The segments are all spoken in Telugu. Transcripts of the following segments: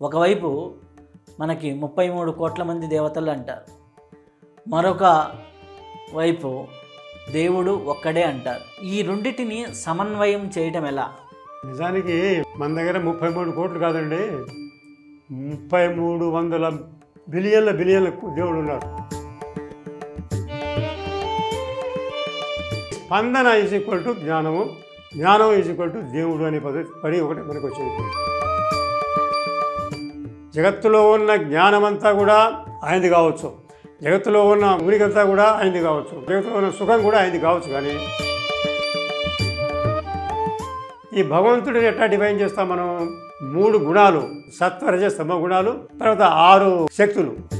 ఒకవైపు మనకి ముప్పై మూడు కోట్ల మంది దేవతలు అంటారు. మరొక వైపు దేవుడు ఒక్కడే అంటారు. ఈ రెండింటిని సమన్వయం చేయటం ఎలా? నిజానికి మన దగ్గర ముప్పై మూడు కోట్లు కాదండి. ముప్పై మూడు వందల బిలియన్ల బిలియన్ల దేవుడు ఉన్నారు స్పందన ఈజ్ ఈక్వల్ టు జ్ఞానము. జ్ఞానం ఈజ్ ఈక్వల్ టు దేవుడు అనే పద్ధతి పడి ఒకటి మనకు వచ్చింది. జగత్తులో ఉన్న జ్ఞానమంతా కూడా ఆయనది కావచ్చు. జగత్తులో ఉన్న మునిగంతా కూడా ఆయనది కావచ్చు. జగత్తులో ఉన్న సుఖం కూడా ఆయనది కావచ్చు కానీ ఈ భగవంతుడిని ఎట్లా డిఫైన్ చేస్తాం మనం? మూడు గుణాలు. సత్వరజ సమ గుణాలు తర్వాత ఆరు శక్తులు.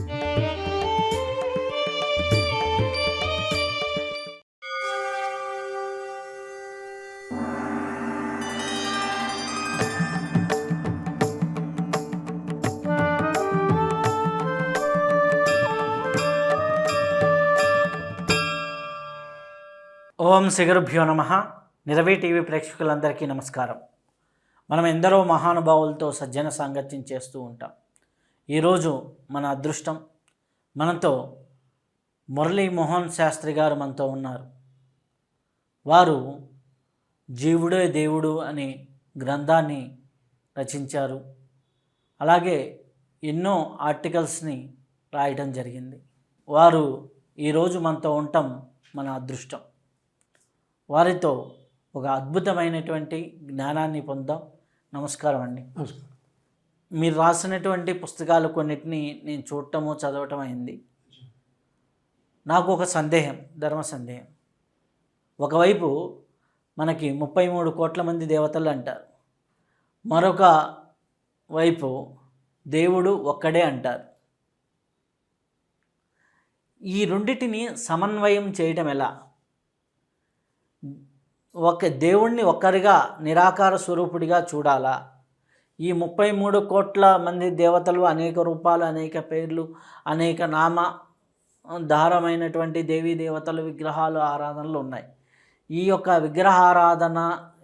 ఓం శ్రీగురుభ్యో నమ. నిరవే టీవీ ప్రేక్షకులందరికీ నమస్కారం. మనం ఎందరో మహానుభావులతో సజ్జన సాంగత్యం చేస్తూ ఉంటాం. ఈరోజు మన అదృష్టం మనతో మురళీ మోహన్ శాస్త్రి గారు మనతో ఉన్నారు. వారు జీవుడే దేవుడు అనే గ్రంథాన్ని రచించారు. అలాగే ఎన్నో ఆర్టికల్స్ని రాయడం జరిగింది. వారు ఈరోజు మనతో ఉండటం మన అదృష్టం. వారితో ఒక అద్భుతమైనటువంటి జ్ఞానాన్ని పొందాం. నమస్కారం అండి. మీరు రాసినటువంటి పుస్తకాలు కొన్నిటిని నేను చూడటము చదవటం అయింది. నాకు ఒక సందేహం ధర్మ సందేహం. ఒకవైపు మనకి ముప్పై మూడు కోట్ల మంది దేవతలు అంటారు. మరొక వైపు దేవుడు ఒక్కడే అంటారు. ఈ రెండిటిని సమన్వయం చేయటం ఎలా? ఒక దేవుణ్ణి ఒక్కరిగా నిరాకార స్వరూపుడిగా చూడాలా? ఈ ముప్పై మూడు కోట్ల మంది దేవతలు అనేక రూపాలు అనేక పేర్లు అనేక నామ దారమైనటువంటి దేవీ దేవతలు విగ్రహాలు ఆరాధనలు ఉన్నాయి. ఈ యొక్క విగ్రహారాధన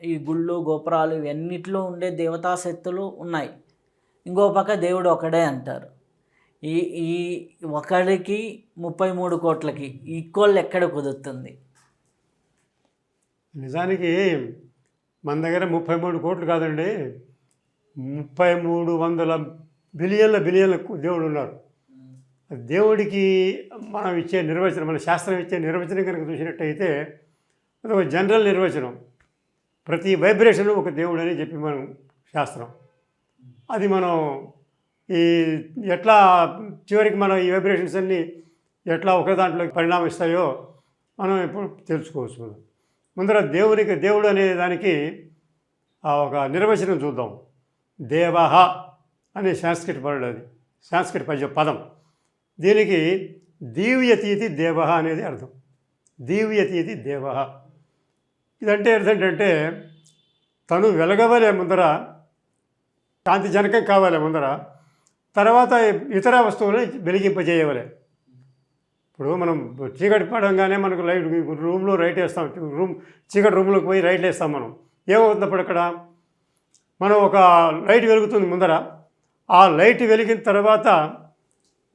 ఈ గుళ్ళు గోపురాలు ఇవన్నిట్లో ఉండే దేవతా శక్తులు ఉన్నాయి. ఇంకో పక్క దేవుడు ఒకడే అంటారు. ఈ ఈ ఒకడికి ముప్పై మూడు కోట్లకి ఈక్వల్ ఎక్కడ కుదురుతుంది? నిజానికి మన దగ్గర ముప్పై మూడు కోట్లు కాదండి. ముప్పై మూడు వందల బిలియన్ల బిలియన్ల దేవుడు ఉన్నారు దేవుడికి మనం ఇచ్చే నిర్వచనం మన శాస్త్రం ఇచ్చే నిర్వచనం కనుక చూసినట్టయితే అది ఒక జనరల్ నిర్వచనం. ప్రతి వైబ్రేషన్ ఒక దేవుడు అని చెప్పి మనం శాస్త్రం. అది మనం ఈ ఎట్లా చివరికి మనం ఈ వైబ్రేషన్స్ అన్నీ ఎట్లా ఒక దాంట్లో పరిణామిస్తాయో మనం ఇప్పుడు తెలుసుకోవచ్చు. మనం ముందర దేవునికి దేవుడు అనే దానికి ఆ ఒక నిర్వచనం చూద్దాం. దేవహ అనే సాంస్క్రిట్ వర్డ్ అది. సాంస్క్రిట్ పద్య పదం. దీనికి దీవ్యతీతి దేవహ అనేది అర్థం. దీవ్యతీతి దేవహ. ఇదంటే అర్థం ఏంటంటే తను వెలగవలే ముందర కాంతి జనకం కావాలి ముందర తర్వాత ఇతర వస్తువులను వెలిగింపజేయవలే. ఇప్పుడు మనం చీకటి పడంగానే మనకు లైట్ రూమ్లో రైట్ వేస్తాం రూమ్ చీకటి రూమ్లోకి పోయి రైట్ వేస్తాం మనం. ఏమవుతుంది అప్పుడు అక్కడ? మనం ఒక లైట్ వెలుగుతుంది ముందర. ఆ లైట్ వెలిగిన తర్వాత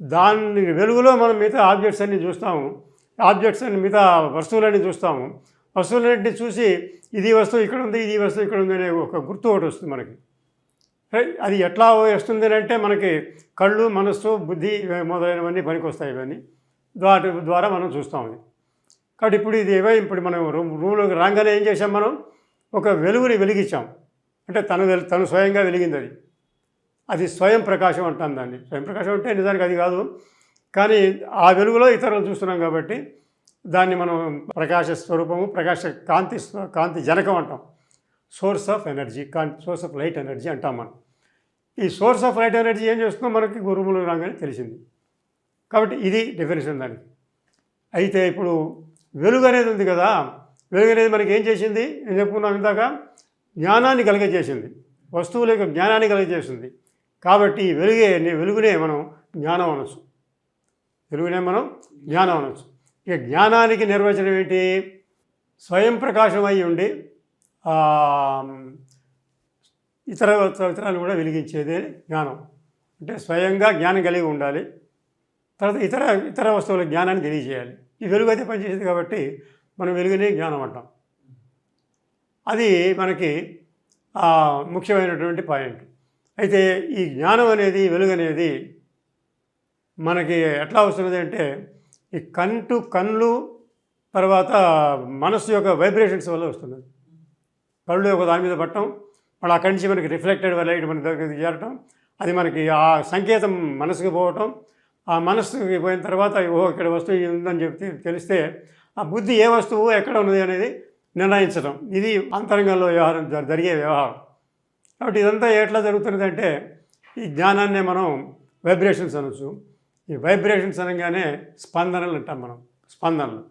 దాని వెలుగులో మనం మిగతా ఆబ్జెక్ట్స్ అన్ని చూస్తాము. ఆబ్జెక్ట్స్ అన్ని మిగతా వస్తువులన్నీ చూస్తాము. వస్తువులన్నింటినీ చూసి ఇది వస్తువు ఇక్కడ ఉంది ఇది వస్తువు ఇక్కడ ఉంది అనే ఒక గుర్తు ఒకటి వస్తుంది మనకి. అది ఎట్లా వస్తుంది అంటే మనకి కళ్ళు మనస్సు బుద్ధి మొదలైనవన్నీ పనికొస్తాయి ఇవన్నీ. వాటి ద్వారా మనం చూస్తాం ఇది. కాబట్టి ఇప్పుడు ఇది ఏవో ఇప్పుడు మనం రూమ్ రూమ్లోకి రాగానే ఏం చేసాం మనం? ఒక వెలుగుని వెలిగించాం. అంటే తను వెలు తను స్వయంగా వెలిగింది అది. అది స్వయం ప్రకాశం అంటాం దాన్ని. స్వయం ప్రకాశం అంటే నిజానికి అది కాదు. కానీ ఆ వెలుగులో ఇతరులు చూస్తున్నాం కాబట్టి దాన్ని మనం ప్రకాశ స్వరూపము ప్రకాశ కాంతి కాంతి జనకం అంటాం. సోర్స్ ఆఫ్ ఎనర్జీ కాంతి సోర్స్ ఆఫ్ లైట్ ఎనర్జీ అంటాం మనం. ఈ సోర్స్ ఆఫ్ లైట్ ఎనర్జీ ఏం చేస్తుందో మనకి గురువులు రాగానే తెలిసింది. కాబట్టి ఇది డెఫినేషన్ దానికి అయితే ఇప్పుడు వెలుగు అనేది ఉంది కదా వెలుగు అనేది మనకి ఏం చేసింది? నేను చెప్పుకున్నాం ఇందాక? జ్ఞానాన్ని కలిగజేసింది వస్తువుల యొక్క జ్ఞానాన్ని కలిగజేసింది కాబట్టి వెలుగే వెలుగునే మనం జ్ఞానం అనొచ్చు. వెలుగునే మనం జ్ఞానం అనొచ్చు. ఇక జ్ఞానానికి నిర్వచనం ఏంటి? స్వయం ప్రకాశం అయి ఉండి ఇతర ఇతరాలు కూడా వెలిగించేదే జ్ఞానం. అంటే స్వయంగా జ్ఞానం కలిగి ఉండాలి. తర్వాత ఇతర ఇతర వస్తువుల జ్ఞానాన్ని తెలియజేయాలి. ఈ వెలుగు అయితే పనిచేసేది కాబట్టి మనం వెలుగునే జ్ఞానం అంటాం. అది మనకి ముఖ్యమైనటువంటి పాయింట్. అయితే ఈ జ్ఞానం అనేది వెలుగు అనేది మనకి ఎట్లా వస్తున్నది అంటే ఈ కంటు కళ్ళు తర్వాత మనస్సు యొక్క వైబ్రేషన్స్ వల్ల వస్తున్నది. కళ్ళు ఒక దాని మీద పట్టడం మళ్ళీ అక్కడి నుంచి మనకి రిఫ్లెక్టెడ్ లైట్ మన దగ్గరికి చేరటం అది మనకి ఆ సంకేతం మనసుకు పోవటం ఆ మనస్సుకి పోయిన తర్వాత ఓ ఇక్కడ వస్తువు ఉందని చెప్తే తెలిస్తే ఆ బుద్ధి ఏ వస్తువు ఎక్కడ ఉన్నది అనేది నిర్ణయించడం. ఇది అంతరంగంలో వ్యవహారం జ- జరిగే వ్యవహారం. కాబట్టి ఇదంతా ఎట్లా జరుగుతున్నది అంటే ఈ జ్ఞానాన్నే మనం వైబ్రేషన్స్ అనొచ్చు. ఈ వైబ్రేషన్స్ అనగానే స్పందనలు అంటాం మనం స్పందనలు.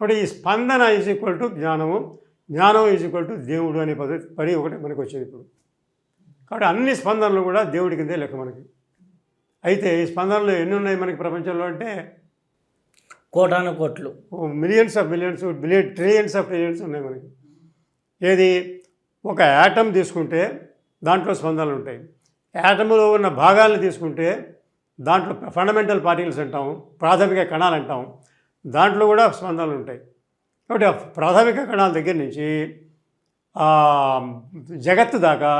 కాబట్టి ఈ స్పందన ఈజ్ ఈక్వల్ టు జ్ఞానము జ్ఞానం ఈజ్ ఈక్వల్ టు దేవుడు అనే పద్ధతి పరి ఒకటి మనకు వచ్చేది ఇప్పుడు. కాబట్టి అన్ని స్పందనలు కూడా దేవుడి కిందే లెక్క మనకి. అయితే ఈ స్పందనలు ఎన్ని ఉన్నాయి మనకి ప్రపంచంలో అంటే? కోటాను కోట్లు. Millions of millions billion trillions of trillions ఉన్నాయి మనకి. ఏది? ఒక యాటమ్ తీసుకుంటే దాంట్లో స్పందనలు ఉంటాయి. యాటములో ఉన్న భాగాలను తీసుకుంటే దాంట్లో ఫండమెంటల్ పార్టికల్స్ అంటాం ప్రాథమిక కణాలు అంటాం దాంట్లో కూడా స్పందనలు ఉంటాయి. కాబట్టి ప్రాథమిక కణాల దగ్గర నుంచి జగత్తు దాకా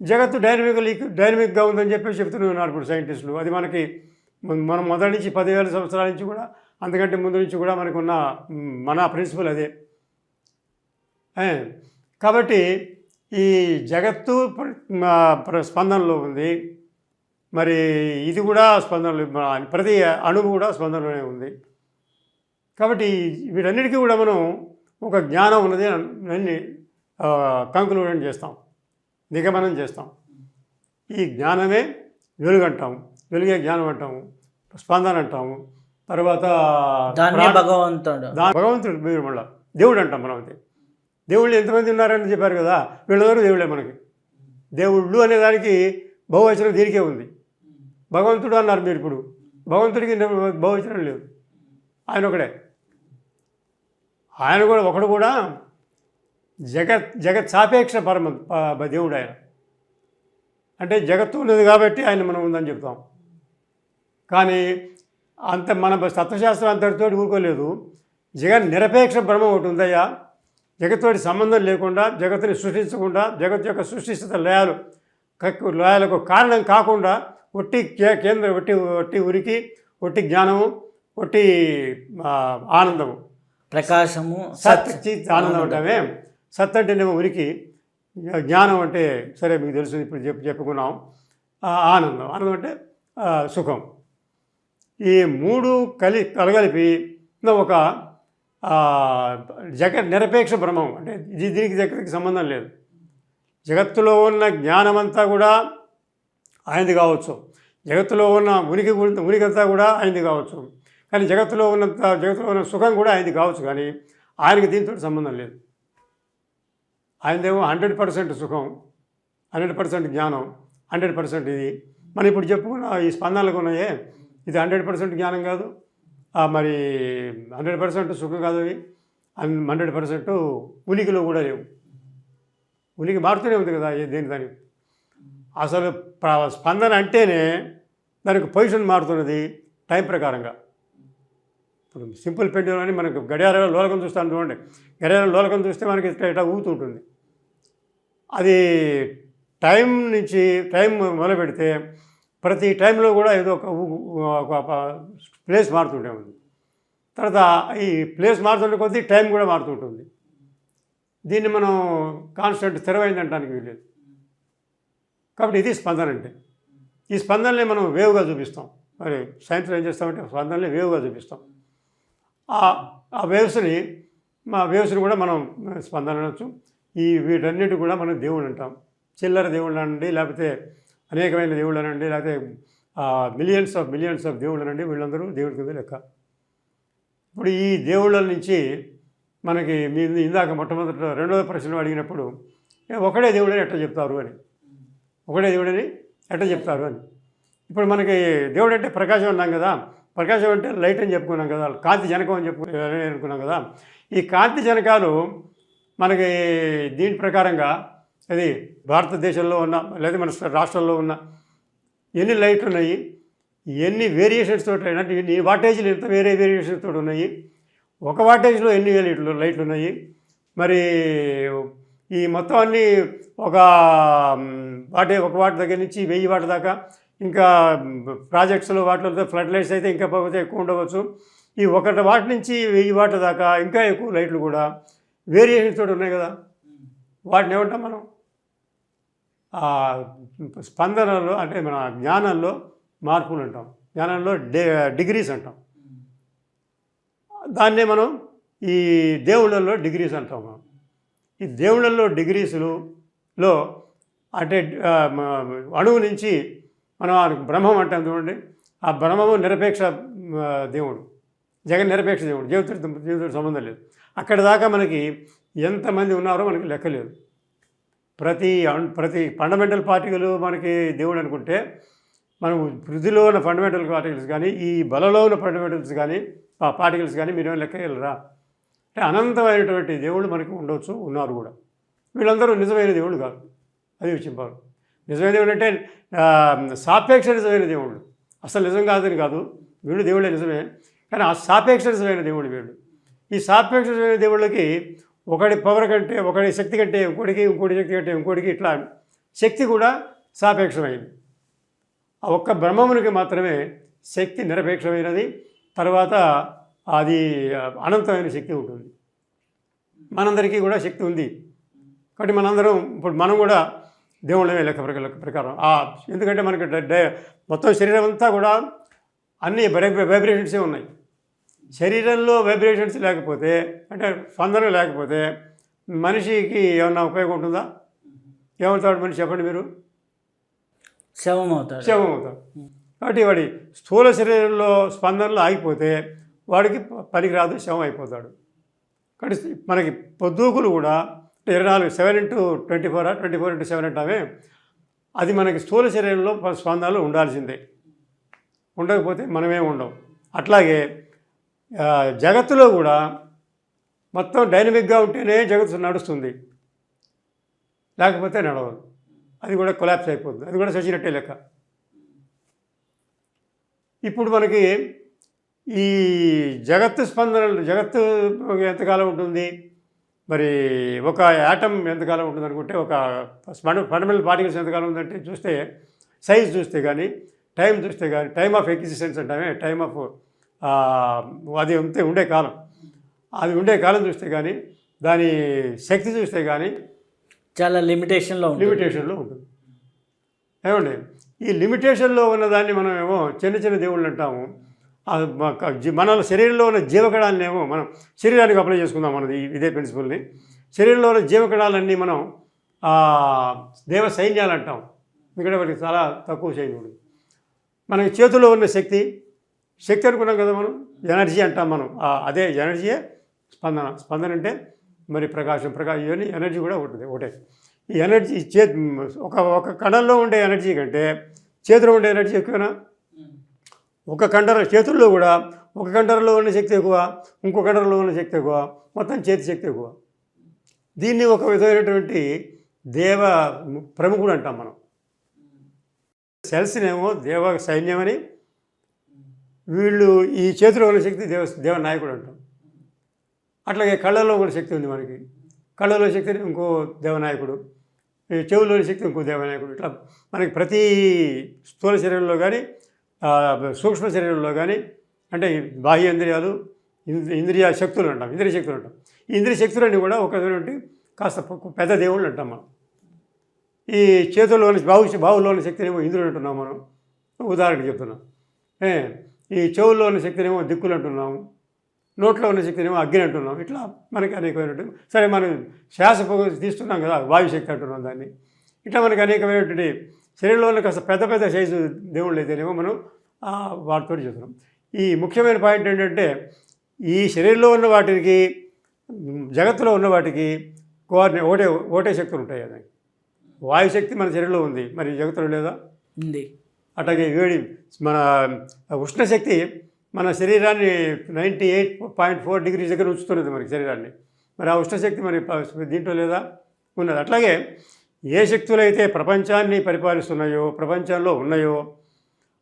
జగత్తు డైనమికల్ డైనమిక్గా ఉందని చెప్పి చెప్తున్నారు ఇప్పుడు సైంటిస్టులు అది మనకి మనం మొదటి నుంచి పదివేల సంవత్సరాల నుంచి కూడా అంతకంటే ముందు నుంచి కూడా మనకున్న మన ప్రిన్సిపల్ అదే. కాబట్టి ఈ జగత్తు స్పందనలో ఉంది. మరి ఇది కూడా స్పందనలు ప్రతి అణువు కూడా స్పందనలోనే ఉంది. కాబట్టి వీటన్నిటికీ కూడా మనం ఒక జ్ఞానం ఉన్నది అన్ని కంక్లూడెంట్ చేస్తాం. నిగమనం చేస్తాం. ఈ జ్ఞానమే వెలుగు అంటాం వెలుగే జ్ఞానం అంటాము. స్పందన అంటాము. తర్వాత భగవంతుడు. భగవంతుడు మీరు మళ్ళీ దేవుడు అంటాం మనం అయితే. దేవుళ్ళు ఎంతమంది ఉన్నారని చెప్పారు కదా వీళ్ళందరూ దేవుళ్ళే మనకి. దేవుళ్ళు అనే దానికి బహువచనం దీనికే ఉంది. భగవంతుడు అన్నారు మీరు ఇప్పుడు. భగవంతుడికి బహువచనం లేదు. ఆయన ఒకడే. ఆయన కూడా ఒకడు కూడా జగత్ జగత్ సాపేక్ష పరమ దేవుడు ఆయన. అంటే జగత్తు ఉన్నది కాబట్టి ఆయన మనం ఉందని చెప్తాం. కానీ అంత మన తత్వశాస్త్రం అంతటితో ఊరుకోలేదు. జగన్ నిరపేక్ష బ్రహ్మ ఒకటి ఉందయ్యా. జగత్తోటి సంబంధం లేకుండా జగత్తుని సృష్టించకుండా జగత్ యొక్క సృష్టిస్థిత లయాలు కక్కు లయాలకు కారణం కాకుండా ఒట్టి కే కేంద్ర ఒట్టి ఒట్టి ఉరికి ఒట్టి జ్ఞానము ఒట్టి ఆనందము. ప్రకాశము సత్ చిత్ ఆనందం అంటామే? సత్ అంటేనేమో ఉనికి. జ్ఞానం అంటే సరే మీకు తెలుసు ఇప్పుడు చెప్పు చెప్పుకున్నాం. ఆనందం. ఆనందం అంటే సుఖం. ఈ మూడు కలి కలగలిపి ఒక జగ నిరపేక్ష భ్రమం అంటే ఇది దీనికి దగ్గరికి సంబంధం లేదు. జగత్తులో ఉన్న జ్ఞానమంతా కూడా ఆయనది కావచ్చు. జగత్తులో ఉన్న ఉనికి ఉనికి అంతా కూడా ఆయనది కావచ్చు. కానీ జగత్తులో ఉన్నంత జగత్తులో ఉన్న సుఖం కూడా ఆయనది కావచ్చు. కానీ ఆయనకి దీంతో సంబంధం లేదు. ఆయనదేమో హండ్రెడ్ పర్సెంట్ సుఖం హండ్రెడ్ పర్సెంట్ జ్ఞానం హండ్రెడ్ పర్సెంట్ ఇది. మనం ఇప్పుడు చెప్పుకున్న ఈ స్పందనలకు ఉన్నాయే ఇది హండ్రెడ్ పర్సెంట్ జ్ఞానం కాదు మరి హండ్రెడ్ పర్సెంట్ సుఖం కాదు అవి హండ్రెడ్ పర్సెంట్ ఉనికిలో కూడా లేవు. ఉలికి మారుతూనే ఉంది కదా దేని దాని. అసలు స్పందన అంటేనే దానికి పొజిషన్ మారుతున్నది టైం ప్రకారంగా. ఇప్పుడు సింపుల్ పెండ్యూలం అని మనకు గడియారంలో లోలకం చూస్తాను చూడండి. గడియారం లోలకం చూస్తే మనకి ఇట్లా ఇట్లా ఊగుతుంటుంది. అది టైం నుంచి టైం మొదలు పెడితే ప్రతి టైంలో కూడా ఏదో ఒక ఒక ప్లేస్ మారుతుంటే ఉంది. తర్వాత ఈ ప్లేస్ మారుతుండే కొద్దీ టైం కూడా మారుతుంటుంది. దీన్ని మనం కాన్స్టెంట్ స్థిరమైంది అంటానికి వీలేదు కాబట్టి ఇది స్పందన అంటే. ఈ స్పందనని మనం వేవ్గా చూపిస్తాం. మరి సైన్స్లో ఏం చేస్తామంటే స్పందనని వేవ్గా చూపిస్తాం. ఆ- వేవ్స్ని మా వేవ్స్ని కూడా మనం స్పందన అనొచ్చు ఈ వీటన్నిటి కూడా మనం దేవుడు అంటాం. చిల్లర దేవుళ్ళు అనండి లేకపోతే అనేకమైన దేవుళ్ళు అనండి లేకపోతే మిలియన్స్ ఆఫ్ మిలియన్స్ ఆఫ్ దేవుళ్ళు అనండి వీళ్ళందరూ దేవుడి కింద లెక్క. ఇప్పుడు ఈ దేవుళ్ళ నుంచి మనకి మీ ఇందాక మొట్టమొదట రెండవ ప్రశ్న అడిగినప్పుడు ఒకటే ఒకడే దేవుడని ఎట్లా చెప్తారు? అని. ఒకడే దేవుడని ఎట్లా చెప్తారు? అని. ఇప్పుడు మనకి దేవుడు అంటే ప్రకాశం అన్నాం కదా ప్రకాశం అంటే లైట్ అని చెప్పుకున్నాం కదా కాంతి జనకం అని చెప్పు అనుకున్నాం కదా. ఈ కాంతి జనకాలు మనకి దీని ప్రకారంగా అది భారతదేశంలో ఉన్న లేదా మన రాష్ట్రంలో ఉన్న ఎన్ని లైట్లు ఉన్నాయి ఎన్ని వేరియేషన్స్ తోటి అంటే ఈ వాటేజీలు ఎంత వేరే వేరియేషన్స్ తోటి ఉన్నాయి ఒక వాటేజ్లో ఎన్ని లైట్లు లైట్లు ఉన్నాయి మరి ఈ మొత్తం అన్నీ ఒక వాటే ఒక వాటి దగ్గర నుంచి వెయ్యి వాటి దాకా ఇంకా ప్రాజెక్ట్స్లో వాటిలో ఫ్లడ్ లైట్స్ అయితే ఇంకా పోతే ఎక్కువ ఉండవచ్చు. ఈ ఒకటి వాటి నుంచి వెయ్యి వాటి దాకా ఇంకా ఎక్కువ లైట్లు కూడా వేరియేషన్స్ తోటి ఉన్నాయి కదా. వాటిని ఏమంటాం మనం? స్పందనలో అంటే మన జ్ఞానంలో మార్పులు అంటాం. జ్ఞానంలో డే డిగ్రీస్ అంటాం. దాన్నే మనం ఈ దేవుళ్ళల్లో డిగ్రీస్ అంటాం మనం. ఈ దేవుళ్ళల్లో డిగ్రీసులు లో అంటే అణువు నుంచి మనం ఆ బ్రహ్మం అంటాం చూడండి. ఆ బ్రహ్మము నిరపేక్ష దేవుడు. జగన్ నిరపేక్ష దేవుడు. జీవితుడితో జీవితుడితో సంబంధం లేదు. అక్కడ దాకా మనకి ఎంతమంది ఉన్నారో మనకి లెక్క లేదు. ప్రతి ప్రతి ఫండమెంటల్ పార్టికలు మనకి దేవుడు అనుకుంటే మనం వృద్ధిలో ఉన్న ఫండమెంటల్ పార్టికల్స్ కానీ ఈ బలలో ఉన్న ఫండమెంటల్స్ కానీ పార్టికల్స్ కానీ మీరు లెక్క వెళ్ళరా అంటే అనంతమైనటువంటి దేవుళ్ళు మనకు ఉండవచ్చు ఉన్నారు కూడా. వీళ్ళందరూ నిజమైన దేవుళ్ళు కాదు. అది విషయం నిజమైన దేవుడు అంటే సాపేక్ష నిజమైన దేవుడు. అసలు నిజం కాదని కాదు. వీడు దేవుడే నిజమే. కానీ ఆ సాపేక్ష నిజమైన దేవుడు వీడు. ఈ సాపేక్ష నిజమైన దేవుళ్ళకి ఒకటి పవర్ కంటే ఒకటి శక్తి కంటే ఇంకోటికి ఇంకోటి శక్తి కంటే ఇంకోటికి ఇట్లా శక్తి కూడా సాపేక్షమైంది. ఆ ఒక్క బ్రహ్మమునికి మాత్రమే శక్తి నిరపేక్షమైనది. తర్వాత అది అనంతమైన శక్తి ఉంటుంది. మనందరికీ కూడా శక్తి ఉంది. కాబట్టి మనందరం ఇప్పుడు మనం కూడా దేవుళ్ళమే లెక్క ప్రక- లెక్క ప్రకారం. ఎందుకంటే మనకి మొత్తం శరీరం అంతా కూడా అన్ని వైబ్రేషన్సే ఉన్నాయి. శరీరంలో వైబ్రేషన్స్ లేకపోతే అంటే స్పందన లేకపోతే మనిషికి ఏమన్నా ఉపయోగం ఉంటుందా? ఏమవుతాడు మనిషి చెప్పండి మీరు? శవం అవుతాడు శవం అవుతాడు కాబట్టి వాడి స్థూల శరీరంలో స్పందనలు ఆగిపోతే వాడికి పనికిరాదు శవం అయిపోతాడు. కాబట్టి మనకి పొద్దుకులు కూడా ఇరవై నాలుగు seven into twenty four twenty four into seven అంటామే. అది మనకి స్థూల శరీరంలో ప- స్పందనలు ఉండాల్సిందే. ఉండకపోతే మనమే ఉండం. అట్లాగే జగత్తులో కూడా మొత్తం డైనమిక్గా ఉంటేనే జగత్తు నడుస్తుంది. లేకపోతే నడవదు. అది కూడా కొలాప్స్ అయిపోతుంది. అది కూడా చచ్చినట్టే లెక్క. ఇప్పుడు మనకి ఈ జగత్తు స్పందనలు జగత్తు ఎంతకాలం ఉంటుంది? మరి ఒక యాటమ్ ఎంతకాలం ఉంటుంది అనుకుంటే ఒక ఫండమెంటల్ పార్టికల్స్ ఎంతకాలం ఉందంటే చూస్తే సైజ్ చూస్తే కానీ టైం చూస్తే కానీ టైమ్ ఆఫ్ ఎగ్జిస్టెన్స్ అంటామే టైమ్ ఆఫ్ అది ఉంటే ఉండే కాలం. అది ఉండే కాలం చూస్తే కానీ దాని శక్తి చూస్తే కానీ చాలా లిమిటేషన్లో లిమిటేషన్లో ఉంటుంది. ఏమండి? ఈ లిమిటేషన్లో ఉన్నదాన్ని మనం ఏమో చిన్న చిన్న దేవుళ్ళు అంటాము. మన శరీరంలో ఉన్న జీవకణాలను ఏమో మనం శరీరానికి అప్లై చేసుకుందాం మనది ఇదే ప్రిన్సిపల్ని శరీరంలో ఉన్న జీవకణాలన్నీ మనం దేవ సైన్యాలు అంటాం. ఎందుకంటే వాటికి చాలా తక్కువ సైన్యుడు మన చేతిలో ఉన్న శక్తి శక్తి అనుకున్నాం కదా మనం ఎనర్జీ అంటాం మనం. అదే ఎనర్జీయే స్పందన. స్పందన అంటే మరి ప్రకాశం ప్రకాశం ఇవన్నీ ఎనర్జీ కూడా ఉంటుంది ఒకటే. ఈ ఎనర్జీ చే ఒక ఒక కణంలో ఉండే ఎనర్జీ కంటే చేతిలో ఉండే ఎనర్జీ ఎక్కువనా? ఒక కండర చేతుల్లో కూడా ఒక కండరలో ఉన్న శక్తి ఎక్కువ ఇంకో కండరలో ఉన్న శక్తి ఎక్కువ మొత్తం చేతి శక్తి ఎక్కువ. దీన్ని ఒక విధమైనటువంటి దేవ ప్రముఖుడు అంటాం మనం. సెల్స్నేమో దేవ సైన్యమని వీళ్ళు ఈ చేతిలో ఉన్న శక్తి దేవ దేవ నాయకుడు అంటాం. అట్లాగే కళ్ళలో కూడా శక్తి ఉంది మనకి. కళ్ళలో శక్తి ఇంకో దేవనాయకుడు ఈ చెవులోని శక్తి ఇంకో దేవనాయకుడు ఇట్లా మనకి ప్రతి స్థూల శరీరంలో కానీ సూక్ష్మ శరీరంలో కానీ అంటే బాహ్య ఇంద్రియాలు ఇంద్రి- ఇంద్రియ శక్తులు అంటాం ఇంద్రియ శక్తులు అంటాం. ఈ ఇంద్రియ శక్తులన్నీ కూడా ఒక కాస్త పెద్ద దేవుళ్ళు అంటాం మనం. ఈ చేతుల్లోని బావు బావుల్లోని శక్తినేమో ఇంద్రుడు అంటున్నాం మనం. ఉదాహరణకు చెప్తున్నాం. ఏ ఈ చెవుల్లోని శక్తినేమో దిక్కులు అంటున్నాము నోట్లో ఉన్న శక్తినేమో అగ్ని అంటున్నాం. ఇట్లా మనకి అనేకమైనటువంటి సరే మనం శ్వాస పొగ తీస్తున్నాం కదా వాయుశక్తి అంటున్నాం దాన్ని. ఇట్లా మనకి అనేకమైనటువంటి శరీరంలో ఉన్న కాస్త పెద్ద పెద్ద సైజు దేవుళ్ళు అయితేనేమో మనం వాటితో చెప్తున్నాం ఈ ముఖ్యమైన పాయింట్ ఏంటంటే ఈ శరీరంలో ఉన్న వాటికి జగత్తులో ఉన్న వాటికి కోఆర్డినే ఒకటే ఒకటే శక్తులు ఉంటాయి అది. వాయుశక్తి మన శరీరంలో ఉంది. మరి జగత్తులో లేదా? ఉంది. అట్లాగే వేడి మన ఉష్ణశక్తి మన శరీరాన్ని ninety eight point four degrees దగ్గర ఉంచుతున్నది మనకి శరీరాన్ని. మరి ఆ ఉష్ణశక్తి మరి దీంట్లో లేదా? ఉన్నది. అట్లాగే ఏ శక్తులు అయితే ప్రపంచాన్ని పరిపాలిస్తున్నాయో ప్రపంచంలో ఉన్నాయో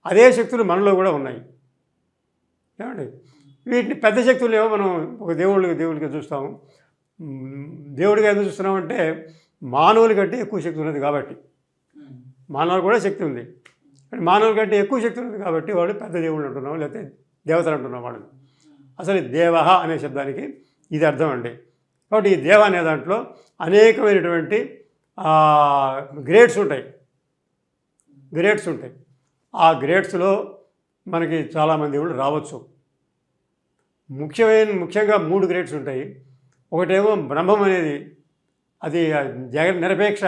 అదే శక్తులు మనలో కూడా ఉన్నాయి. ఏమండి? వీటిని పెద్ద శక్తులు ఏమో మనం ఒక దేవుళ్ళకి దేవుడికి చూస్తాము దేవుడిగా ఎందుకు చూస్తున్నామంటే మానవుల కంటే ఎక్కువ శక్తి ఉన్నది కాబట్టి. మానవులు కూడా శక్తి ఉంది. మానవుల కంటే ఎక్కువ శక్తి ఉంది కాబట్టి వాడు పెద్ద దేవుళ్ళు అంటున్నాం లేకపోతే దేవతలు అంటున్నాం వాళ్ళు అసలు దేవ అనే శబ్దానికి ఇది అర్థం అండి. కాబట్టి ఈ దేవ అనే దాంట్లో అనేకమైనటువంటి గ్రేడ్స్ ఉంటాయి. గ్రేడ్స్ ఉంటాయి. ఆ గ్రేడ్స్లో మనకి చాలామంది దేవుళ్ళు రావచ్చు. ముఖ్యమైన ముఖ్యంగా మూడు గ్రేడ్స్ ఉంటాయి. ఒకటేమో బ్రహ్మం అనేది అది జగ నిరపేక్ష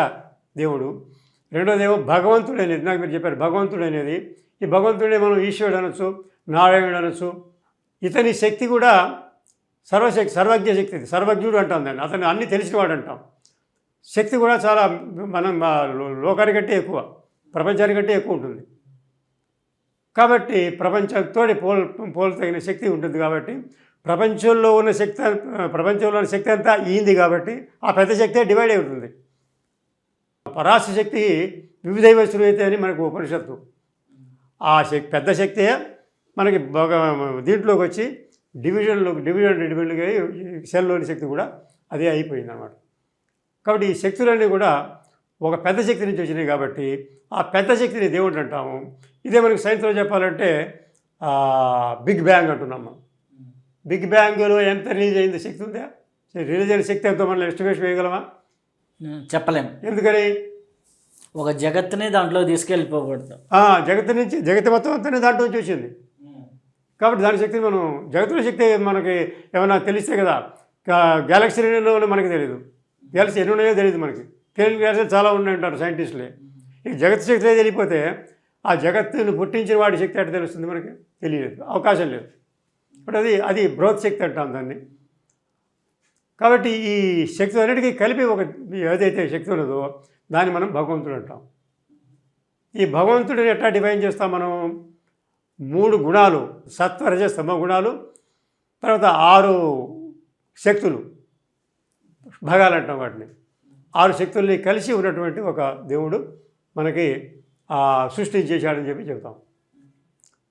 దేవుడు. రెండోదేమో భగవంతుడు అనేది నాకు మీరు చెప్పారు భగవంతుడు అనేది. ఈ భగవంతుడే మనం ఈశ్వరుడు అనొచ్చు నారాయణుడు అనొచ్చు. ఇతని శక్తి కూడా సర్వశక్తి సర్వజ్ఞ శక్తి సర్వజ్ఞుడు అంటాం దాన్ని. అతను అన్ని తెలిసినవాడు అంటాం. శక్తి కూడా చాలా మనం మా లో- లోకానికంటే ఎక్కువ ప్రపంచానికంటే ఎక్కువ ఉంటుంది. కాబట్టి ప్రపంచంతో పోల్ పోల్తగిన శక్తి ఉంటుంది కాబట్టి ప్రపంచంలో ఉన్న శక్తి ప్రపంచంలో ఉన్న శక్తి అంతా ఈంది కాబట్టి ఆ పెద్ద శక్తే డివైడ్ అయి ఉంటుంది. పరాశ శక్తి వివిధైవ అయితే అని మనకు ఉపనిషత్తు. ఆ శక్తి పెద్ద శక్తే మనకి బాగా దీంట్లోకి వచ్చి డివిజన్లో డివిజన్ డివిజన్గా సెల్లోని శక్తి కూడా అదే అయిపోయింది అనమాట కాబట్టి ఈ శక్తులన్నీ కూడా ఒక పెద్ద శక్తి నుంచి వచ్చినాయి కాబట్టి ఆ పెద్ద శక్తిని దేవుడు అంటాము. ఇదే మనకి సైన్స్లో చెప్పాలంటే బిగ్ బ్యాంగ్ అంటున్నాం మనం. బిగ్ బ్యాంగ్లో ఎంత రిలీజ్ అయింది శక్తి ఉందా? రిలీజ్ అయిన శక్తి ఎంతో మనం ఎస్టిమేషన్ వేయగలమా చెప్పలేం. ఎందుకని? ఒక జగత్తుని దాంట్లో తీసుకెళ్ళిపోకూడదు. జగత్తు నుంచి జగత్తు మొత్తం అంతా దాంట్లో నుంచి వచ్చింది. కాబట్టి దాని శక్తిని మనం జగత్తుల శక్తి మనకి ఏమైనా తెలిస్తే కదా గ్యాలక్సీ ఎన్నో ఉన్నాయో మనకి తెలియదు గ్యాలక్సీ ఎన్ని ఉన్నాయో తెలియదు మనకి. తెలియని గ్యాలక్సీ చాలా ఉన్నాయి అంటారు సైంటిస్టులే. ఈ జగత్ శక్తి తెలియకపోతే ఆ జగత్తును పుట్టించిన వాడి శక్తి అంటే తెలుస్తుంది మనకి? తెలియలేదు. అవకాశం లేదు. ఇప్పుడు అది అది బృహత్ శక్తి అంటాం దాన్ని. కాబట్టి ఈ శక్తి అన్నిటికీ కలిపి ఒక ఏదైతే శక్తి ఉన్నదో దాన్ని మనం భగవంతుడు అంటాం. ఈ భగవంతుడిని ఎట్లా డిఫైన్ చేస్తాం మనం? మూడు గుణాలు సత్వరజ సమ గుణాలు తర్వాత ఆరు శక్తులు. భగాలు అంటాం వాటిని. ఆరు శక్తుల్ని కలిసి ఉన్నటువంటి ఒక దేవుడు మనకి సృష్టి చేశాడని చెప్పి చెబుతాం.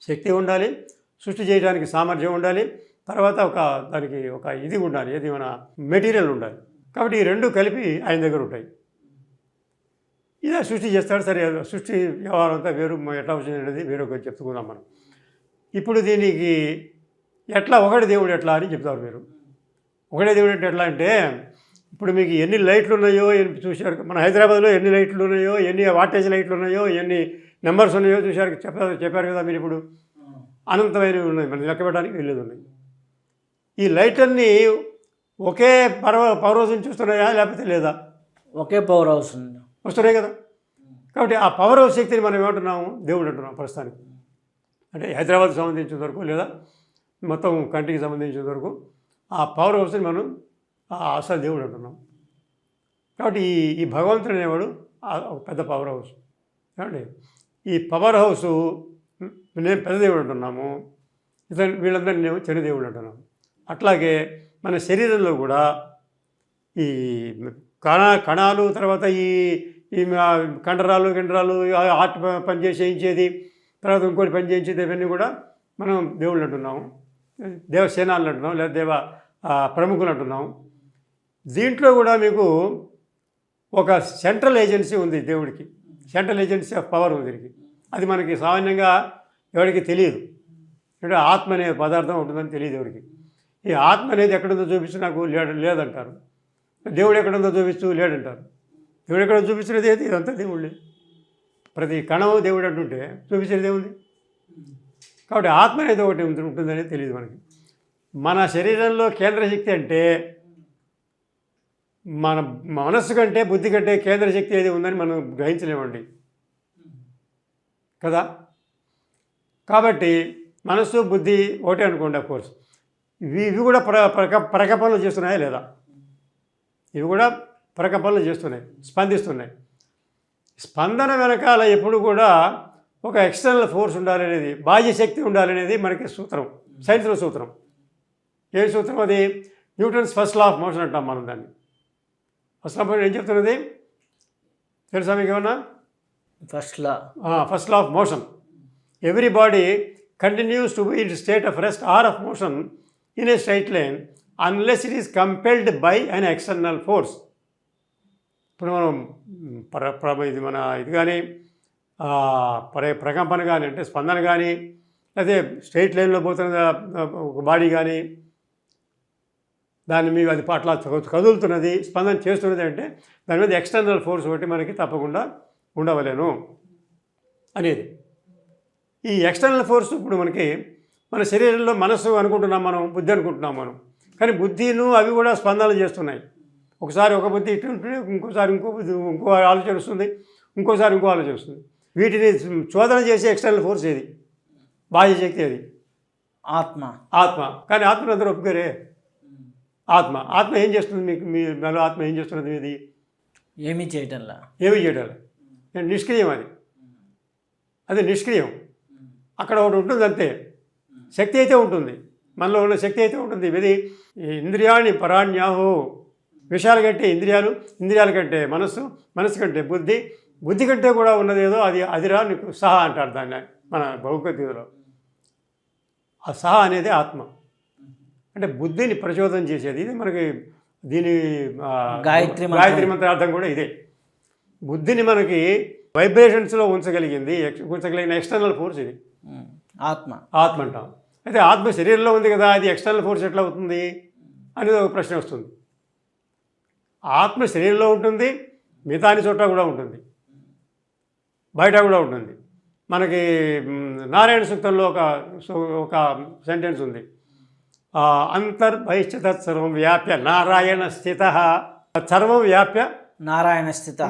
శక్తి ఉండాలి సృష్టి చేయడానికి సామర్థ్యం ఉండాలి తర్వాత ఒక దానికి ఒక ఇది ఉండాలి ఏది మన మెటీరియల్ ఉండాలి. కాబట్టి ఈ రెండు కలిపి ఆయన దగ్గర ఉంటాయి. ఇలా సృష్టి చేస్తాడు సరే సృష్టి వ్యవహారం అంతా వేరు ఎట్లా వచ్చింది అనేది వేరొక చెప్పుకుందాం మనం. ఇప్పుడు దీనికి ఎట్లా ఒకటి దేవుడు ఎట్లా అని చెప్తారు మీరు. ఒకటే దేవుడు అంటే ఎట్లా అంటే ఇప్పుడు మీకు ఎన్ని లైట్లు ఉన్నాయో ఎన్ని చూశారు? మన హైదరాబాద్లో ఎన్ని లైట్లు ఉన్నాయో ఎన్ని వాటేజ్ లైట్లు ఉన్నాయో ఎన్ని నెంబర్స్ ఉన్నాయో చూశారు చెప్పారు చెప్పారు కదా మీరు ఇప్పుడు? అనంతమైనవి ఉన్నాయి మనం లెక్క పెట్టడానికి వెళ్ళేది ఉన్నాయి. ఈ లైట్లన్నీ ఒకే పర్వ పౌరోజం చూస్తున్నాయా లేకపోతే లేదా? ఒకే పవర్ హౌస్ వస్తున్నాయి కదా. కాబట్టి ఆ పవర్ ఆఫ్ శక్తిని మనం ఏమంటున్నాము? దేవుడు అంటున్నాం ప్రస్తుతానికి. అంటే హైదరాబాద్కి సంబంధించిన వరకు లేదా మొత్తం కంట్రీకి సంబంధించిన వరకు ఆ పవర్ హౌస్ని మనం అసలు దేవుడు అంటున్నాం. కాబట్టి ఈ ఈ భగవంతుడు అనేవాడు ఒక పెద్ద పవర్ హౌస్ ఏమండి? ఈ పవర్ హౌస్ నేను పెద్ద దేవుడు అంటున్నాము. ఇతను వీళ్ళందరినీ నేను చిన్న దేవుడు అంటున్నాము అట్లాగే మన శరీరంలో కూడా ఈ కణ కణాలు తర్వాత ఈ ఈ కండరాలు గిండరాలు ఆర్ట్ పని చేసి తర్వాత ఇంకోటి పని చేయించేది ఇవన్నీ కూడా మనం దేవుళ్ళు అంటున్నాము దేవసేనాలు అంటున్నాం లేదా దేవ ప్రముఖులు అంటున్నాం. దీంట్లో కూడా మీకు ఒక సెంట్రల్ ఏజెన్సీ ఉంది దేవుడికి. సెంట్రల్ ఏజెన్సీ ఆఫ్ పవర్ ఉంది దీనికి. అది మనకి సామాన్యంగా ఎవరికి తెలియదు. అంటే ఆత్మ అనే పదార్థం ఉంటుందని తెలియదు ఎవరికి. ఈ ఆత్మ అనేది ఎక్కడుందో చూపిస్తూ నాకు లేడు లేదంటారు. దేవుడు ఎక్కడుందో చూపిస్తూ లేడంటారు. దేవుడు ఎక్కడ చూపించినది ఏది? ఇదంతా దేవుళ్ళే. ప్రతి కణము దేవుడు అంటుంటే చూపించేది ఏముంది? కాబట్టి ఆత్మ అనేది ఒకటి ఉంటుందనేది తెలియదు మనకి. మన శరీరంలో కేంద్ర శక్తి అంటే మన మనస్సు కంటే బుద్ధి కంటే కేంద్ర శక్తి ఏది ఉందని మనం గ్రహించలేమండి. కదా? కాబట్టి మనస్సు బుద్ధి ఒకటే అనుకోండి కోర్స్ ఇవి ఇవి కూడా ప్ర ప్రక ప్రకపనలు చేస్తున్నాయా లేదా? ఇవి కూడా ప్రకపనలు చేస్తున్నాయి స్పందిస్తున్నాయి. స్పందన వెనకాల ఎప్పుడు కూడా ఒక ఎక్స్టర్నల్ ఫోర్స్ ఉండాలనేది బాహ్య శక్తి ఉండాలనేది మనకి సూత్రం సైన్స్లో సూత్రం. ఏ సూత్రం అది? Newton's first law of motion అంటాం మనం దాన్ని. ఫస్ట్ లా ఆఫ్ మోషన్ ఏం చెప్తున్నది? తెలుసా మీకు ఏమన్నా? ఫస్ట్లో first law of motion. Every body continues to be in state of rest or of motion in a straight line unless it is compelled by an external force. ఇప్పుడు మనం ప్ర ఇది మన ఇది కానీ ప్ర ప్రకంపన కానీ అంటే స్పందన కానీ అదే స్ట్రైట్ లైన్లో పోతున్న ఒక బాడీ కానీ దాన్ని మీ అది పట్ల కదులుతున్నది స్పందన చేస్తున్నది అంటే దాని మీద ఎక్స్టర్నల్ ఫోర్స్ ఒకటి మనకి తప్పకుండా ఉండవలేను అనేది. ఈ ఎక్స్టర్నల్ ఫోర్స్ ఇప్పుడు మనకి మన శరీరంలో మనసు అనుకుంటున్నాం మనం బుద్ధి అనుకుంటున్నాం మనం. కానీ బుద్ధిను అవి కూడా స్పందనలు చేస్తున్నాయి. ఒకసారి ఒక బుద్ధి ఇటు ఇంకోసారి ఇంకో బుద్ధి ఇంకో ఆలోచన వస్తుంది ఇంకోసారి ఇంకో ఆలోచన వస్తుంది. వీటిని చోదన చేసే ఎక్స్టర్నల్ ఫోర్స్ ఏది? బాహ్య శక్తి అది ఆత్మ. ఆత్మ. కానీ ఆత్మను అందరూ ఒప్పుకోరే. ఆత్మ. ఆత్మ ఏం చేస్తుంది మీకు? మీ మీలో ఆత్మ ఏం చేస్తున్నది ఇది ఏమీ చేయటంలా. ఏమీ చేయడం లేదు. నిష్క్రియం అది. అది నిష్క్రియం. అక్కడ ఒకటి ఉంటుంది అంతే. శక్తి అయితే ఉంటుంది. మనలో ఉన్న శక్తి అయితే ఉంటుంది. ఇది ఇంద్రియాన్ని పరాణ్యాహు. విషయాల కంటే ఇంద్రియాలు ఇంద్రియాల కంటే మనస్సు మనస్సు కంటే బుద్ధి. బుద్ధి కంటే కూడా ఉన్నది ఏదో అది అదిరా నీకు సహా అంటారు దాన్ని మన భౌగతిలో ఆ సహా అనేది ఆత్మ. అంటే బుద్ధిని ప్రచోదనం చేసేది ఇది. మనకి దీని గాయత్రి మంత్రం. గాయత్రి మంత్రార్థం కూడా ఇదే. బుద్ధిని మనకి వైబ్రేషన్స్లో ఉంచగలిగింది ఉంచగలిగిన ఎక్స్టర్నల్ ఫోర్స్ ఇది. ఆత్మ ఆత్మ. అంటాం అయితే ఆత్మ శరీరంలో ఉంది కదా అది ఎక్స్టర్నల్ ఫోర్స్ ఎట్లా అవుతుంది అనేది ఒక ప్రశ్న వస్తుంది. ఆత్మ శరీరంలో ఉంటుంది మిగతా అన్ని చోట్ల కూడా ఉంటుంది. బయట కూడా ఉంటుంది. మనకి నారాయణ సూక్తంలో ఒక ఒక సెంటెన్స్ ఉంది. ఆ, అంతర్బహిష్ట సర్వం వ్యాప్య నారాయణ స్థిత. సర్వం వ్యాప్య నారాయణ స్థిత.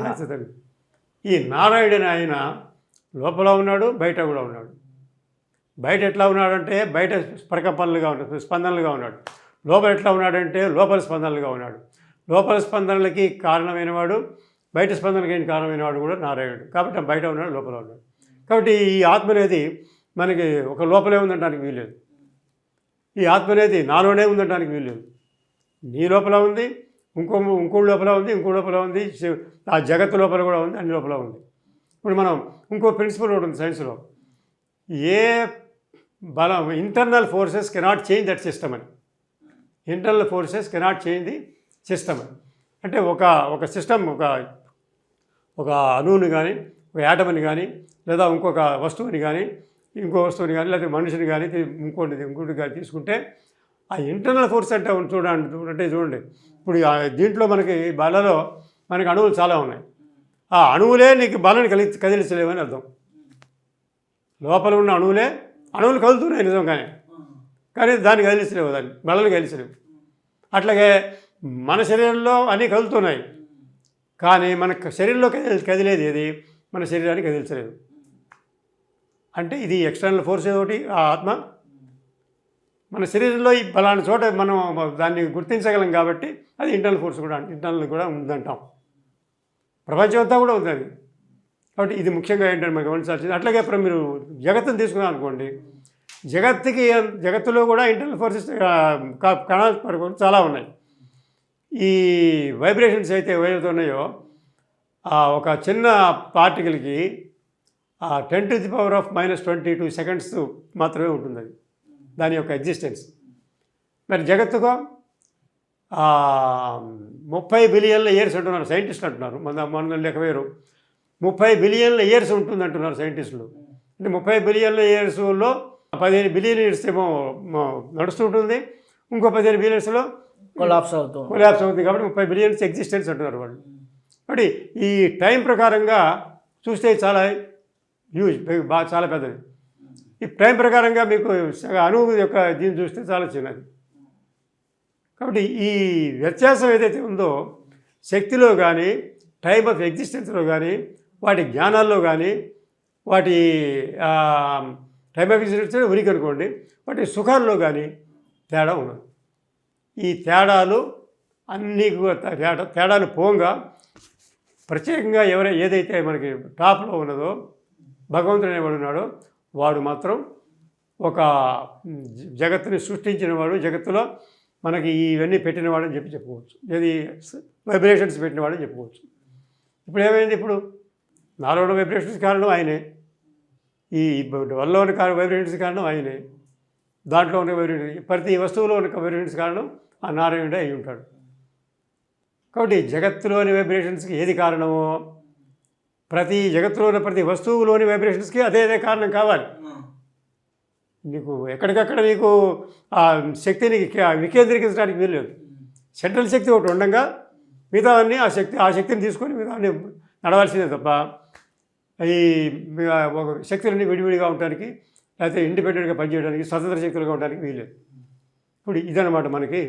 ఈ నారాయణుని ఆయన లోపల ఉన్నాడు బయట కూడా ఉన్నాడు. బయట ఎట్లా ఉన్నాడంటే బయట ప్రకంపనలుగా ఉన్నాడు స్పందనలుగా ఉన్నాడు. లోపల ఎట్లా ఉన్నాడంటే లోపల స్పందనలుగా ఉన్నాడు. లోపల స్పందనలకి కారణమైన వాడు బయట స్పందనకి ఏం కారణమైన వాడు కూడా నారాయణుడు. కాబట్టి బయట ఉన్నాడు లోపల ఉన్నాడు. కాబట్టి ఈ ఆత్మ అనేది మనకి ఒక లోపలే ఉందనడానికి వీల్లేదు. ఈ ఆత్మ అనేది నాలోనే ఉందనడానికి వీలు నీ లోపల ఉంది ఇంకో ఇంకో లోపల ఉంది ఇంకో లోపల ఉంది ఆ జగత్తు లోపల కూడా ఉంది అన్ని లోపల ఉంది. ఇప్పుడు మనం ఇంకో ప్రిన్సిపల్ ఒకటి ఉంది సైన్స్లో ఏ బలం internal forces cannot change that system అని. Internal forces cannot change the system అని. అంటే ఒక ఒక సిస్టమ్ ఒక ఒక అణువుని కానీ ఒక యాటమ్ని కానీ లేదా ఇంకొక వస్తువుని కానీ ఇంకో వస్తువుని కానీ లేకపోతే మనిషిని కానీ ఇంకోటి ఇంకోటి కానీ తీసుకుంటే ఆ ఇంటర్నల్ ఫోర్స్ అంటే చూడండి అంటే చూడండి. ఇప్పుడు దీంట్లో మనకి బలలో మనకి అణువులు చాలా ఉన్నాయి. ఆ అణువులే నీకు బలాన్ని కలి కదిలించలేవని అర్థం. లోపల ఉన్న అణువులే అణువులు కదులుతున్నాయి నిజంగానే. కానీ దాన్ని కదిలించలేవు దాన్ని బలని కదిలించలేవు. అట్లాగే మన శరీరంలో అన్నీ కదులుతున్నాయి. కానీ మన శరీరంలో కదిలి కదిలేది ఏది? మన శరీరాన్ని కదిలించలేదు. అంటే ఇది ఎక్స్టర్నల్ ఫోర్స్ ఒకటి ఆ ఆత్మ. మన శరీరంలో ఈ బలాన్ని చోట మనం దాన్ని గుర్తించగలం కాబట్టి అది ఇంటర్నల్ ఫోర్స్ కూడా ఇంటర్నల్ కూడా ఉందంటాం. ప్రపంచం అంతా కూడా ఉంది అది. కాబట్టి ఇది ముఖ్యంగా ఏంటంటే మనం గమనించాల్సింది. అట్లాగే ఇప్పుడు మీరు జగత్తును తీసుకున్నాం అనుకోండి. జగత్తుకి జగత్తులో కూడా ఇంటర్నల్ ఫోర్సెస్ కణాలు చాలా ఉన్నాయి. ఈ వైబ్రేషన్స్ అయితే ఏవైతే ఉన్నాయో ఒక చిన్న పార్టికల్కి ten to the power of minus twenty two seconds మాత్రమే ఉంటుంది అది. దాని యొక్క ఎగ్జిస్టెన్స్. మరి జగత్తుగా ఆ, ముప్పై బిలియన్ల ఇయర్స్ అంటున్నారు సైంటిస్టులు అంటున్నారు. మన మన లెక్క వేరు. ముప్పై బిలియన్ల ఇయర్స్ ఉంటుంది అంటున్నారు సైంటిస్టులు. అంటే ముప్పై బిలియన్ల ఇయర్స్లో పదిహేను బిలియన్ ఇయర్స్ ఏమో నడుస్తుంటుంది ఇంకో పదిహేను బిలియన్స్లో కొలాప్స్ అవుతూ కొలాప్స్ అవుతుంది కాబట్టి ముప్పై బిలియన్స్ ఎగ్జిస్టెన్స్ అంటున్నారు వాళ్ళు. కాబట్టి ఈ టైం ప్రకారంగా చూస్తే చాలా హ్యూజ్ బాగా చాలా పెద్దది. ఈ టైం ప్రకారంగా మీకు అణువు యొక్క దీన్ని చూస్తే చాలా చిన్నది. కాబట్టి ఈ వ్యత్యాసం ఏదైతే ఉందో శక్తిలో కానీ టైమ్ ఆఫ్ ఎగ్జిస్టెన్స్లో కానీ వాటి జ్ఞానాల్లో కానీ వాటి టైమ్ ఆఫ్ ఎగ్జిస్టెన్స్ ఉనికి అనుకోండి వాటి సుఖాల్లో కానీ తేడా ఉన్నది ఈ తేడాలు అన్నీ కూడా తేడా తేడాలు పోగా ప్రత్యేకంగా ఎవరై ఏదైతే మనకి టాప్లో ఉన్నదో భగవంతుడు అనేవాడు ఉన్నాడో. వాడు మాత్రం ఒక జ- జగత్తుని సృష్టించిన వాడు జగత్తులో మనకి ఇవన్నీ పెట్టినవాడు అని చెప్పి చెప్పుకోవచ్చు. ఏది? వైబ్రేషన్స్ పెట్టినవాడు అని చెప్పుకోవచ్చు. ఇప్పుడు ఏమైంది ఇప్పుడు? నాలో ఉన్న వైబ్రేషన్స్ కారణం ఆయనే. ఈ వల్ల ఉన్న కారణం వైబ్రేషన్స్ కారణం ఆయనే. దాంట్లో ఉన్న వైబ్రేషన్ ప్రతి వస్తువులో ఉన్న వైబ్రేషన్స్ కారణం ఆ నారాయణుడే అయి ఉంటాడు. కాబట్టి జగత్తులోని వైబ్రేషన్స్కి ఏది కారణమో ప్రతి జగత్తులో ఉన్న ప్రతి వస్తువులోని వైబ్రేషన్స్కి అదే అదే కారణం కావాలి. నీకు ఎక్కడికక్కడ నీకు ఆ శక్తిని వికేంద్రీకరించడానికి వీల్లేదు సెంట్రల్ శక్తి ఒకటి ఉండగా మిగతా అన్నీ ఆ శక్తి ఆ శక్తిని తీసుకొని మిగతా అన్ని నడవాల్సిందే తప్ప ఈ ఒక శక్తులన్నీ విడివిడిగా ఉండడానికి లేకపోతే ఇండిపెండెంట్గా పనిచేయడానికి స్వతంత్ర శక్తులుగా ఉండడానికి వీల్లేదు ఇప్పుడు ఇదనమాట మనకి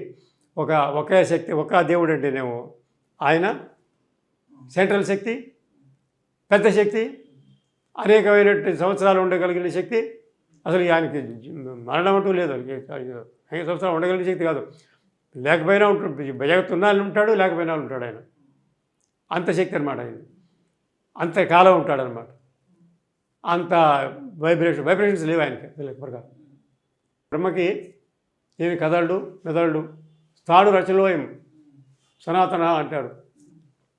ఒక ఒకే శక్తి ఒక దేవుడు అంటేనేమో ఆయన సెంట్రల్ శక్తి పెద్ద శక్తి అనేకమైనటువంటి సంవత్సరాలు ఉండగలిగిన శక్తి అసలు ఆయనకి మరణం అంటూ లేదు అనేక సంవత్సరాలు ఉండగలిగిన శక్తి కాదు. లేకపోయినా ఉంటుంది. జగత్తు ఉన్నాళ్ళు ఉంటాడు లేకపోయినా ఉంటాడు ఆయన. అంత శక్తి అనమాట ఆయన. అంత కాలం ఉంటాడు అనమాట అంత వైబ్రేషన్ వైబ్రేషన్స్ లేవు ఆయనకి. త్వరగా. బ్రహ్మకి ఏమి కదలడు మెదలడు స్థాడు రచనలో ఏం? సనాతన అంటాడు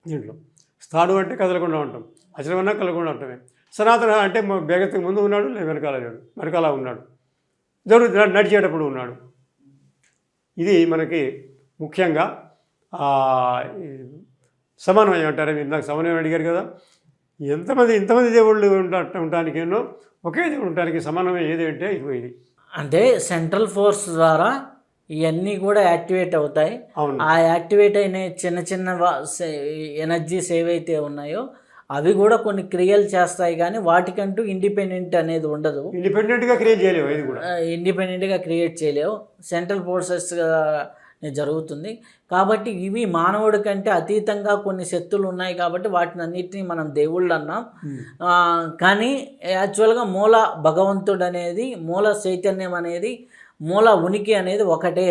దీంట్లో. స్థాడు అంటే కదలకుండా ఉంటాం. అచలమన్నా కదలకుండా ఉంటామే సనాతన అంటే జగత్తుకు ముందు ఉన్నాడు లేదు వెనకాల లేడు వెనకాల ఉన్నాడు. జరుగు న- నడిచేటప్పుడు ఉన్నాడు. ఇది మనకి ముఖ్యంగా సమన్వయం అంటారు మీరు నాకు సమన్వయం అడిగారు కదా. ఎంతమంది ఇంతమంది దేవుళ్ళు ఉండ ఉండటానికి ఎన్నో ఒకే దేవుడు ఉండటానికి సమన్వయం ఏది అంటే ఇదిగో ఇది. అంటే సెంట్రల్ ఫోర్స్ ద్వారా ఇవన్నీ కూడా యాక్టివేట్ అవుతాయి. అవును. ఆ యాక్టివేట్ అయిన చిన్న చిన్న ఎనర్జీస్ ఏవైతే ఉన్నాయో అవి కూడా కొన్ని క్రియలు చేస్తాయి కానీ వాటికంటూ ఇండిపెండెంట్ అనేది ఉండదు. ఇండిపెండెంట్గా క్రియేట్ చేయలేవు ఇది కూడా. ఇండిపెండెంట్గా క్రియేట్ చేయలేవు. సెంట్రల్ ఫోర్సెస్ జరుగుతుంది. కాబట్టి ఇవి మానవుడి కంటే అతీతంగా కొన్ని శక్తులు ఉన్నాయి కాబట్టి వాటిని అన్నిటిని మనం దేవుళ్ళు అన్నాం. కానీ యాక్చువల్గా మూల భగవంతుడు అనేది మూల చైతన్యం అనేది మూల ఉనికి అనేది ఒకటే.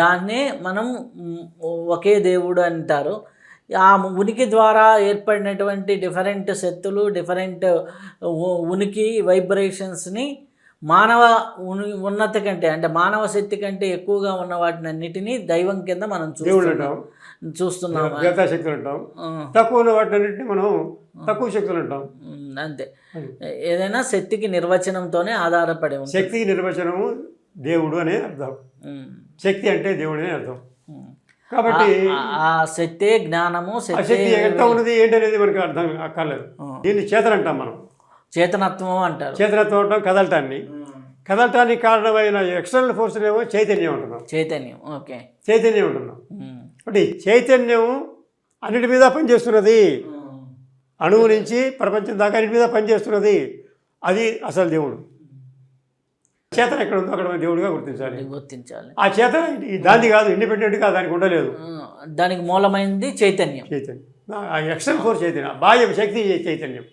దాన్నే మనం ఒకే దేవుడు అంటారు. ఆ ఉనికి ద్వారా ఏర్పడినటువంటి డిఫరెంట్ శక్తులు డిఫరెంట్ ఉనికి వైబ్రేషన్స్ని మానవ ఉని ఉన్నత కంటే అంటే మానవ శక్తి కంటే ఎక్కువగా ఉన్న వాటిని అన్నిటినీ దైవం కింద మనం దేవుళ్ళు చూస్తున్నాం. శక్తులు అంటాం తక్కువ ఉన్న వాటిని మనం తక్కువ శక్తులు అంటాం ఉమ్, అంతే. ఏదైనా శక్తికి నిర్వచనంతోనే ఆధారపడి ఉంది శక్తి నిర్వచనము దేవుడు అనే అర్థం. శక్తి అంటే దేవుడు అనే అర్థం. కాబట్టి ఆ- శక్తే జ్ఞానము శక్తే ఎంత ఉన్నది ఏంటనేది మనకి అర్థం అక్కర్లేదు ఆ. దీన్ని చేతన అంటాం మనం. చేతనత్వం అంటారు. చేతనత్వం అంటాం కదలటాన్ని. కదలటానికి కారణమైన ఎక్స్టర్నల్ ఫోర్స్ ఏమో చైతన్యం అంటున్నాం. చైతన్యం ఓకే. చైతన్యం అంటున్నాం. ఉమ్. అంటే చైతన్యం అన్నిటి మీద పనిచేస్తున్నది. అణువు నుంచి ప్రపంచం దాకా అన్నిటి మీద పనిచేస్తున్నది. అది అసలు దేవుడు. చేతన ఎక్కడ ఉందో అక్కడ దేవుడిగా గుర్తించాలి. గుర్తించాలి. ఆ చేతన దాన్ని కాదు ఇండిపెండెంట్గా దానికి ఉండలేదు. దానికి మూలమైనది చైతన్యం. చైతన్యం. ఎక్స్టర్నల్ ఫోర్స్ చైతన్యం. బాహ్య శక్తి చైతన్యం.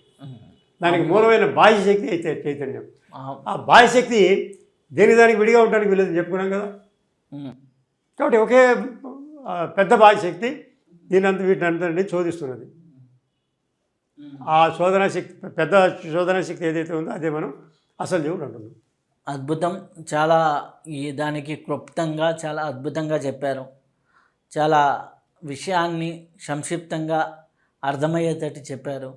దానికి మూలమైన బాహ్య శక్తి అయితే చైతన్యం. ఆ, బాహ్య శక్తి దేని దానికి విడిగా ఉండడానికి వీలేదని చెప్పుకున్నాం కదా. కాబట్టి ఒకే పెద్ద బాహ్య శక్తి దీని అంత వీటిని అంతటి శోధిస్తున్నది ఆ శోధనా శక్తి పెద్ద శోధనా శక్తి ఏదైతే ఉందో అదే మనం అసలు దేవుడు అంటున్నాం. అద్భుతం. చాలా ఈ దానికి క్లుప్తంగా చాలా అద్భుతంగా చెప్పారు. చాలా విషయాన్ని సంక్షిప్తంగా అర్థమయ్యేటట్టు చెప్పారు.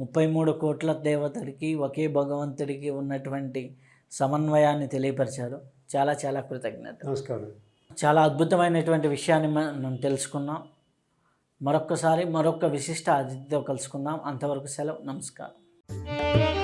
ముప్పై మూడు కోట్ల దేవతడికి ఒకే భగవంతుడికి ఉన్నటువంటి సమన్వయాన్ని తెలియపరిచారు. చాలా చాలా కృతజ్ఞత నమస్కారం. చాలా అద్భుతమైనటువంటి విషయాన్ని మనం తెలుసుకున్నాం. మరొక్కసారి మరొక విశిష్ట అతిథితో కలుసుకుందాం. అంతవరకు సెలవు. నమస్కారం.